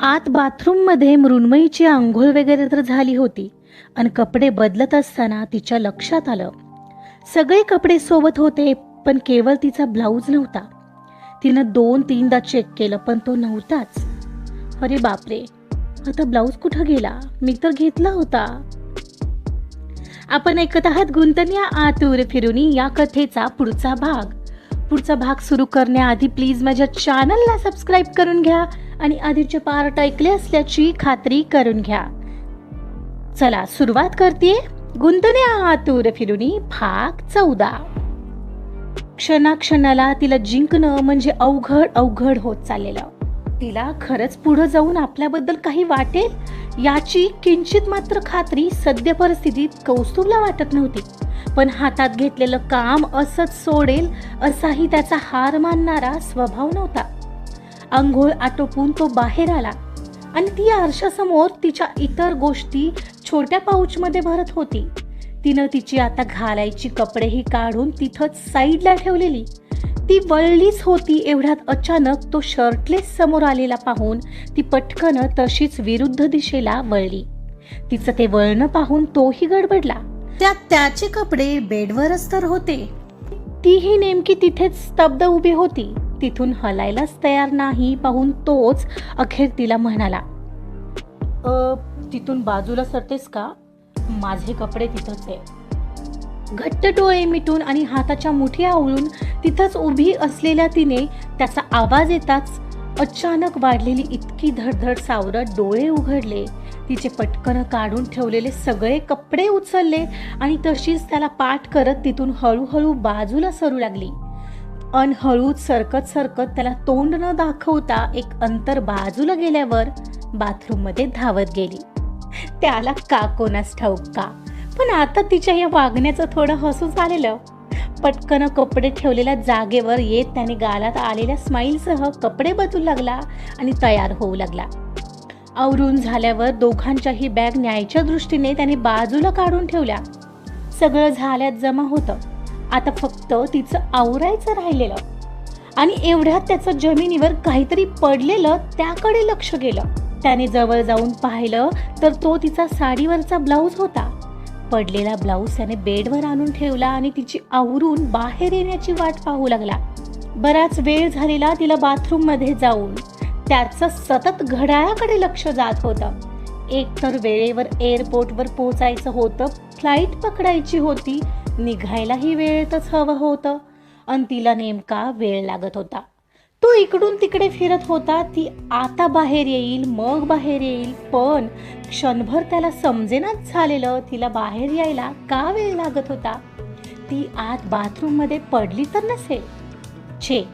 आत बाथरूममध्ये मृण्मयीची आंघोळ वगैरे तर झाली होती आणि कपडे बदलत असताना तिच्या लक्षात आलं. सगळे कपडे सोबत होते पण केवळ तिचा ब्लाऊज नव्हता. तिनं दोन तीनदा चेक केलं पण तो नव्हताच. अरे बापरे आता ब्लाऊज कुठं गेला? मी तर घेतला होता. आपण ऐकत आहात गुंतन्या आतूर फिरुनी या कथेचा पुढचा भाग. पुढचा भाग सुरू करण्याआधी प्लीज माझ्या चॅनलला सबस्क्राईब करून घ्या. आणि आधीचे पार्ट ऐकले असल्याची खात्री करून घ्या. चला सुरुवात करते गुंतन्या आतूर फिरुनी भाग चौदा. क्षणाक्षणाला तिला जिंकणं म्हणजे अवघड अवघड होत चाललेलं. तिला खरंच पुढे जाऊन आपल्याबद्दल काही वाटेल? याची किंचित मात्र खात्री सद्य परिस्थितीत कौस्तुभला वाटत नव्हती. पण हातात घेतलेलं काम असंच सोडेल असाही त्याचा हार मानणारा स्वभाव नव्हता. आंघोळ आटोपून तो बाहेर आला. आणि ती आरशासमोर तिच्या इतर गोष्टी छोट्या पाऊचमध्ये भरत होती. तिनं तिची आता घालायची कपडेही काढून तिथंच साईडला ठेवलेली. ती वळलीच होती एवढ्यात अचानक तो शर्टलेस समोर आलेला पाहून ती पटकन तशीच विरुद्ध दिशेला वळली. तिचं ते वळणं पाहून तोही गडबडला. त्यात त्याचे कपडे बेडवरच तर होते. तीही नेमकी तिथेच स्तब्ध उभी होती. तिथून हलायलाच तयार नाही पाहून तोच अखेर तिला म्हणाला तिथून बाजूला सरतेस का? माझे कपडे तिथंच आहे. घट्ट डोळे मिटून आणि हाताच्या मुठी आवळून तिथंच उभी असलेल्या तिने त्याचा आवाज येताच अचानक वाढलेली इतकी धडधड सावरत डोळे उघडले. तिचे पटकन काढून ठेवलेले सगळे कपडे उचलले आणि तशीच त्याला पाठ करत तिथून हळूहळू बाजूला सरू लागली. अन हळूच सरकत सरकत त्याला तोंड न दाखवता एक अंतर बाजूला गेल्यावर बाथरूममध्ये धावत गेली. त्याला का कोणास ठाऊक का? पण आता तिच्या या वागण्याचं थोडं हसूच आलेलं पटकन कपडे ठेवलेल्या जागेवर येत त्याने गालात आलेल्या स्माईलसह कपडे बदलू लागला आणि तयार होऊ लागला. आवरून झाल्यावर दोघांच्याही बॅग न्यायच्या दृष्टीने त्याने बाजूला काढून ठेवल्या. सगळं झाल्यात जमा होतं. आता फक्त तिचं आवरायचं राहिलेलं. आणि एवढ्यात त्याचं जमिनीवर काहीतरी पडलेलं त्याकडे लक्ष गेलं. त्याने जवळ जाऊन पाहिलं तर तो तिचा साडीवरचा ब्लाऊज होता. पडलेला ब्लाऊज त्याने बेडवर आणून ठेवला आणि तिची आवरून बाहेर येण्याची वाट पाहू लागला. बराच वेळ झालेला तिला बाथरूममध्ये जाऊन त्याचं सतत घड्याळाकडे लक्ष जात होतं. एक तर वेळेवर एअरपोर्टवर पोहोचायचं होतं फ्लाईट पकडायची होती निघायलाही वेळेतच हवं होतं. आणि तिला नेमका वेळ लागत होता. तो इकडून तिकडे फिरत होता ती आता बाहेर येईल मग बाहेर येईल पण क्षणभर त्याला समजेनाच झालेलं तिला बाहेर यायला का वेळ लागत होता? ती आत बाथरूममध्ये पडली तर नसेल. छे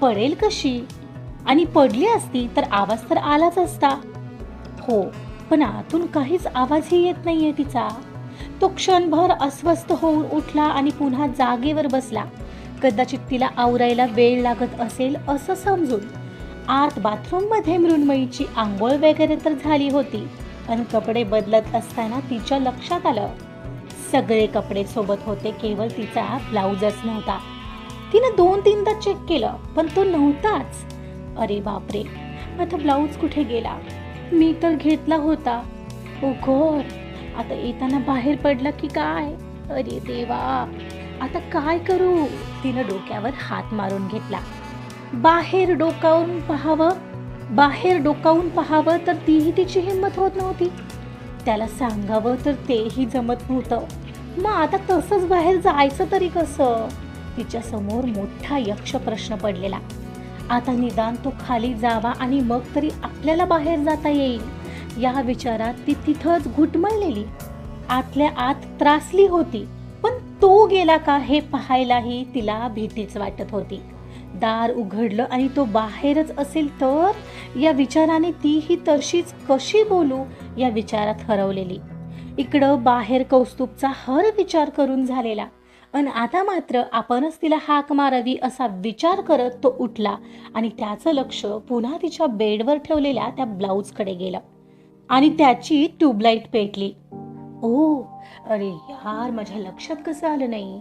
पडेल कशी? आणि पडली असती तर आवाज तर आलाच असता. हो पण आतून काहीच आवाजही येत नाहीये तिचा. तो क्षणभर अस्वस्थ होऊन उठला आणि पुन्हा जागेवर बसला. कदाचित तिला आवरायला वेळ लागत असेल असं समजून आत बाथरूममध्ये मृण्मयीची आंघोळ वगैरे तर झाली होती पण कपडे बदलत असताना तिच्या लक्षात आलं. सगळे कपडे सोबत होते केवळ तिचा ब्लाऊजच नव्हता. तिनं दोन तीनदा चेक केलं पण तो नव्हताच. अरे बापरे आता ब्लाऊज कुठे गेला? मी तर घेतला होता. ओ गॉड आता येताना बाहेर पडला की काय? अरे देवा आता काय करू? तिनं डोक्यावर हात मारून घेतला. बाहेर डोकावून पाहावं बाहेर डोकावून पाहावं तर तीही तिची हिंमत होत नव्हती. त्याला सांगावं तर तेही जमत नव्हतं. मग आता तसंच बाहेर जायचं तरी कसं? तिच्या समोर मोठा यक्ष प्रश्न पडलेला. आता निदान तो खाली जावा आणि मग तरी आपल्याला बाहेर जाता येईल. या विचारात ती तिथंच घुटमळलेली. आतल्या आत त्रासली होती पण तो गेला का हे पाहायलाही तिला भीतीच वाटत होती. दार उघडलं आणि तो बाहेरच असेल तर? या विचाराने तीही तशीच कशी बोलू? या विचारात हरवलेली. इकडं बाहेर कौस्तुभचा हर विचार करून झालेला. अन आता मात्र आपणच तिला हाक मारावी असा विचार करत तो उठला आणि त्याचं लक्ष पुन्हा तिच्या बेडवर ठेवलेल्या त्या ब्लाऊजकडे गेलं. आणि त्याची ट्यूबलाईट पेटली. ओ अरे यार माझ्या लक्षात कसं आलं नाही?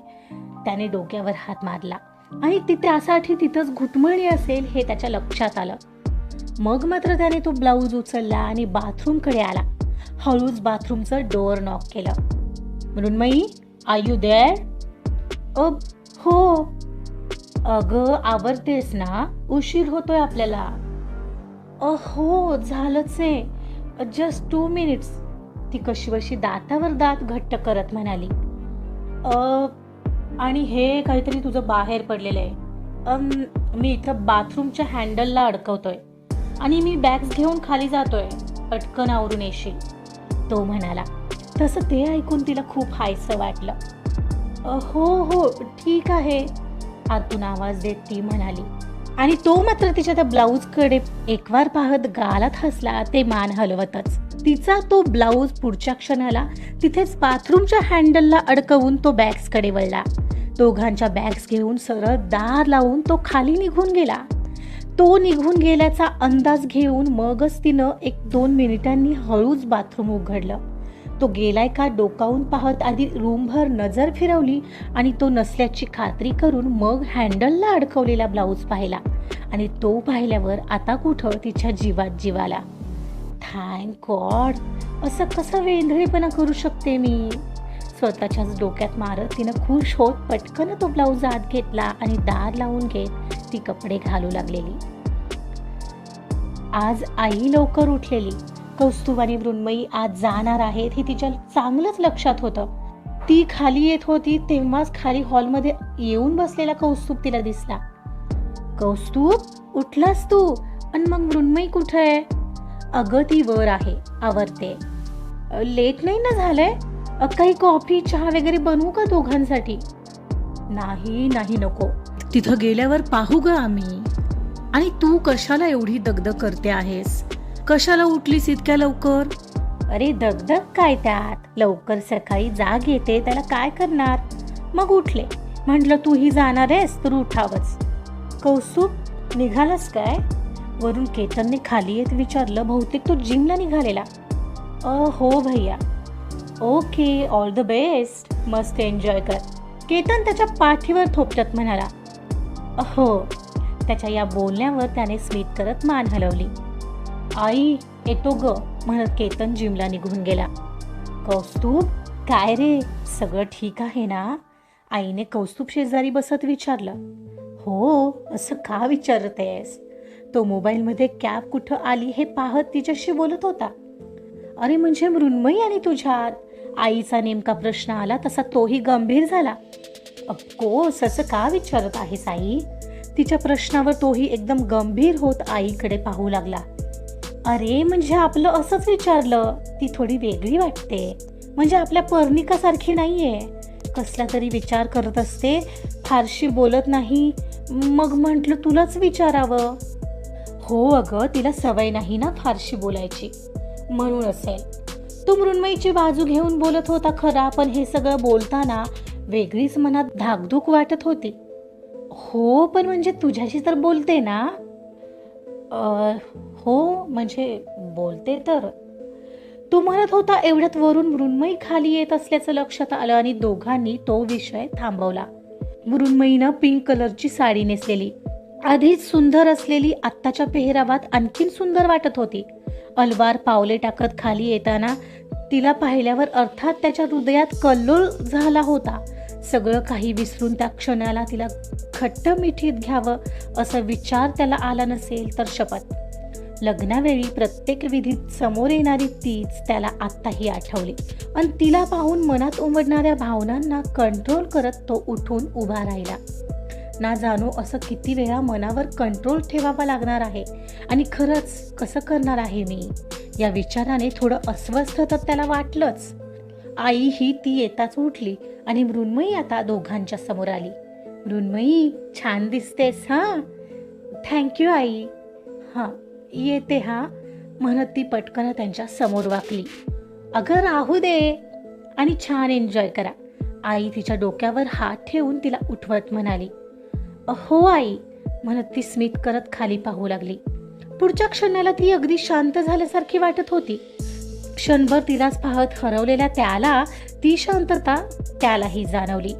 त्याने डोक्यावर हात मारला. आणि ती त्यासाठी तिथंच घुटमळली असेल हे त्याच्या लक्षात आलं. मग मात्र त्याने तो ब्लाऊज उचलला आणि बाथरूमकडे आला. हळूच बाथरूमचं डोअर नॉक केलं. मृण्मयी आय यू देअर अब हो. अगं आवरतेस ना? उशीर होतोय आपल्याला. अ हो झालंच आहे. जस्ट टू मिनिट्स ती कशीवशी दातावर दात घट्ट करत म्हणाली. आणि हे काहीतरी तुझं बाहेर पडलेलं आहे. मी इथं बाथरूमच्या हँडलला अडकवतोय. आणि मी बॅग्स घेऊन खाली जातोय. पटकन आवरून येशील. तो म्हणाला. तसं ते ऐकून तिला खूप हायसं वाटलं. हो हो ठीक आहे. आतून आवाज देत ती म्हणाली. आणि तो मात्र तिच्या त्या ब्लाऊजकडे एकवार पाहत गालात हसला ते मान हलवतच. तिचा तो ब्लाऊज पुढच्या क्षणाला तिथेच बाथरूमच्या हँडलला अडकवून तो बॅग्सकडे वळला. दोघांच्या बॅग्स घेऊन सरळ दार लावून तो खाली निघून गेला. तो निघून गेल्याचा अंदाज घेऊन मगच तिनं एक दोन मिनिटांनी हळूच बाथरूम उघडलं. तो गेलाय का डोकावून पाहत आधी रूमभर नजर फिरवली आणि तो नसल्याची खात्री करून मग हँडलला अडकवलेला ब्लाऊज पाहिला. आणि तो पाहिल्यावर आता कुठं तिच्या जीवात जीवाला. थँक गॉड असं कसं वेंधळेपणा करू शकते मी? स्वतःच्याच डोक्यात मारत तिनं खुश होत पटकन तो ब्लाऊज आत घेतला आणि दार लावून घेत ती कपडे घालू लागलेली. आज आई लवकर उठलेली. कौस्तुभ आणि मृण्मयी आज जाणार आहेत हे तिच्या चांगलंच लक्षात होतं. ती खाली येत होती तेव्हाच खाली हॉलमध्ये येऊन बसलेला कौस्तुभ तिला दिसला. कौस्तुभ उठलास तू? आणि मग मृण्मयी कुठे आहे? अगं ती वर आहे आवरते. लेट नाही ना झालंय? काही कॉफी चहा वगैरे बनवू का दोघांसाठी? नाही नाही नको. तिथं गेल्यावर पाहू ग आम्ही. आणि तू कशाला एवढी दगदग करते आहेस? कशाला उठलीस इतक्या लवकर? अरे दगदग काय त्यात? लवकर सकाळी जाग येते त्याला काय करणार? मग उठले. म्हटलं तूही जाणार आहेस तर उठावच. कौस्तुभ निघालास काय? वरून केतनने खाली येत विचारलं बहुतेक तो जिमला निघालेला. अ हो भैया. Okay all the best. मस्त एन्जॉय कर. केतन त्याच्या पाठीवर थोपटत म्हणाला हो. त्याच्या या बोलण्यावर त्याने स्मित करत मान हलवली. आई येतो ग म्हणत केतन जिमला निघून गेला. कौस्तुभ काय रे? सगळं ठीक आहे ना? आईने कौस्तुभ शेजारी बसत विचारलं. हो असं का विचारतेस? तो मोबाईलमध्ये कॅब कुठं आली हे पाहत तिच्याशी बोलत होता. अरे म्हणजे मृण्मयी आणि तुझ्यात? आईचा नेमका प्रश्न आला तसा तोही गंभीर झाला. अफकोर्स असं का विचारत आहेस आई तिच्या प्रश्नावर तोही एकदम गंभीर होत आईकडे पाहू लागला. अरे म्हणजे आपलं असंच विचारलं. ती थोडी वेगळी वाटते. म्हणजे आपल्या पर्णिकासारखी आहे कसला तरी विचार करत असते. फारशी बोलत नाही. मग म्हटलं तुलाच विचारावं. हो अगं तिला सवय नाही ना फारशी बोलायची. म्हणून असेल. तो मृण्मयीची बाजू घेऊन बोलत होता खरा पण हे सगळं बोलताना वेगळीच मनात धाकधूक वाटत होती. हो पण म्हणजे तुझ्याशी तर बोलते ना. हो म्हणजे बोलते तर. तो म्हणत होता एवढ्यात वरून मृण्मयी खाली येत असल्याचं लक्षात आलं आणि दोघांनी तो विषय थांबवला. मृण्मयीनं पिंक कलरची साडी नेसलेली. आधीच सुंदर असलेली आत्ताच्या पेहरावात आणखीन सुंदर वाटत होती. अलवार पावले टाकत खाली येताना तिला पाहिल्यावर अर्थात त्याच्या हृदयात कल्लोळ झाला होता. सगळं काही विसरून त्या क्षणाला तिला खट्ट मिठीत घ्यावं असा विचार त्याला आला नसेल तर शपथ. लग्नावेळी प्रत्येक विधीत समोर येणारी तीच त्याला आत्ताही आठवली. आणि तिला पाहून मनात उमडणाऱ्या भावनांना कंट्रोल करत तो उठून उभा राहिला. ना जाणो असं किती वेळा मनावर कंट्रोल ठेवावा लागणार आहे आणि खरंच कसं करणार आहे मी? या विचाराने थोडं अस्वस्थ तर त्याला वाटलंच. आई ही ती येताच उठली आणि मृण्मयी आता दोघांच्या समोर आली. मृण्मयी छान दिसतेस हां? थँक्यू आई. हां येते हा म्हणत ती पटकन त्यांच्यासमोर वाकली. अगं राहू दे आणि छान एन्जॉय करा. आई तिच्या डोक्यावर हात ठेवून तिला उठवत म्हणाली. हो आई म्हणत ती स्मित करत खाली पाहू लागली. पुढच्या क्षणाला ती अगदी शांत झाल्यासारखी वाटत होती. क्षणभर तिलाच पाहत हरवलेल्या त्याला ती शांतता त्यालाही जाणवली.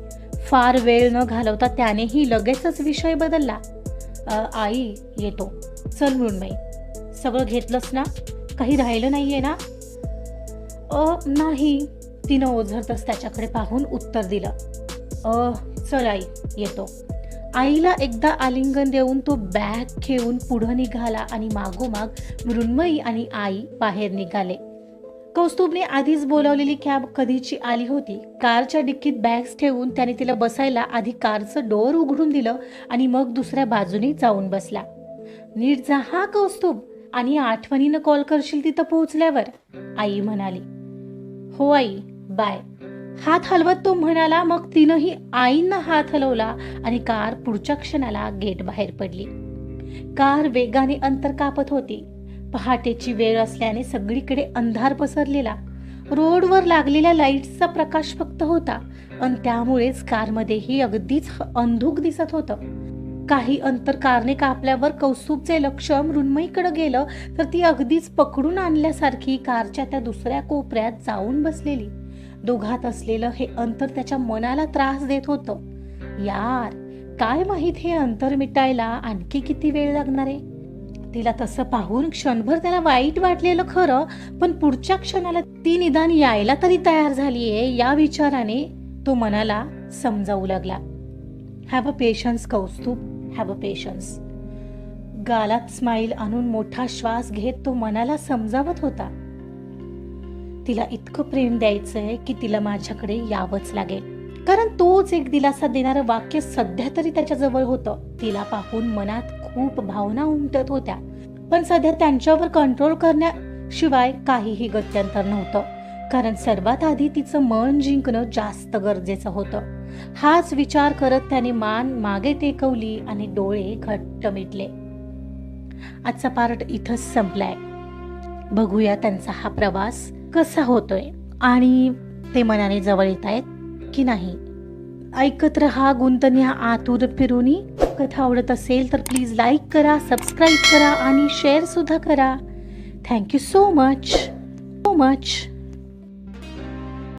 फार वेळ न घालवता त्यानेही लगेचच विषय बदलला. आई येतो. चल मृण्मयी. सगळं घेतलंस ना? काही राहिलं नाहीये ना? अ नाही. तिनं ओझरतच त्याच्याकडे पाहून उत्तर दिलं. अ चल आई येतो. आईला एकदा आलिंगन देऊन तो बॅग घेऊन पुढं निघाला आणि मागोमाग मृण्मयी आणि आई बाहेर निघाले. कौस्तुभने आधीच बोलावलेली कॅब कधीची आली होती? कारच्या डिक्कीत बॅग्स ठेवून त्याने तिला बसायला आधी कारचं डोअर उघडून दिलं आणि मग दुसऱ्या बाजूने जाऊन बसला. नीट जा हा कौस्तुभ. आणि आठवणीनं कॉल करशील तिथं पोहोचल्यावर आई म्हणाली. हो आई बाय हात हलवत तो म्हणाला मग तिनंही आईनं हात हलवला आणि कार पुढच्या क्षणाला गेट बाहेर पडली. कार वेगाने अंतर कापत होती. पहाटेची वेळ असल्याने सगळीकडे अंधार पसरलेला. रोडवर लागलेल्या लाईट्सचा प्रकाश फक्त होता आणि त्यामुळेच कारमध्येही अगदीच अंधुक दिसत होतं. काही अंतर कारने कापल्यावर कौस्तुभचे लक्ष मृण्मयीकडे गेलं तर ती अगदीच पकडून आणल्यासारखी कारच्या त्या दुसऱ्या कोपऱ्यात जाऊन बसलेली. दोघात असलेलं हे अंतर त्याच्या मनाला त्रास देत होतं. यार काय माहीत हे अंतर मिटायला आणखी किती वेळ लागणार? आहे तिला तसं पाहून क्षणभर त्याला वाईट वाटलेलं खरं पण पुढच्या क्षणाला ती निदान यायला तरी तयार झालीये या विचाराने तो मनाला समजावू लागला. Have a patience Kaustubh. Have a patience गालात smile आणून मोठा श्वास घेत तो मनाला समजावत होता. तिला इतकं प्रेम द्यायचंय की तिला माझ्याकडे यावंच लागेल. कारण तोच एक दिलासा देणारं वाक्य सध्या तरी त्याच्याजवळ होतं. तिला पाहून मनात खूप भावना उमटत होत्या. पण सध्या त्यांच्यावर कंट्रोल करण्याशिवाय काहीही गत्यंतर नव्हतं. कारण सर्वात आधी तिचं मन जिंकणं जास्त गरजेचं होतं. हाच विचार करत त्याने मान मागे टेकवली आणि डोळे घट्ट मिटले. आजचा पार्ट इथंच संपलाय. बघूया त्यांचा हा प्रवास कसा होतोय. आणि ते मनाने जवळ येत आहेत की नाही? ऐकत रहा गुंतन्या आतुर फिरुनी. कथा आवडत असेल तर प्लीज लाईक करा सबस्क्राईब करा आणि शेअर सुद्धा करा. Thank you so much so much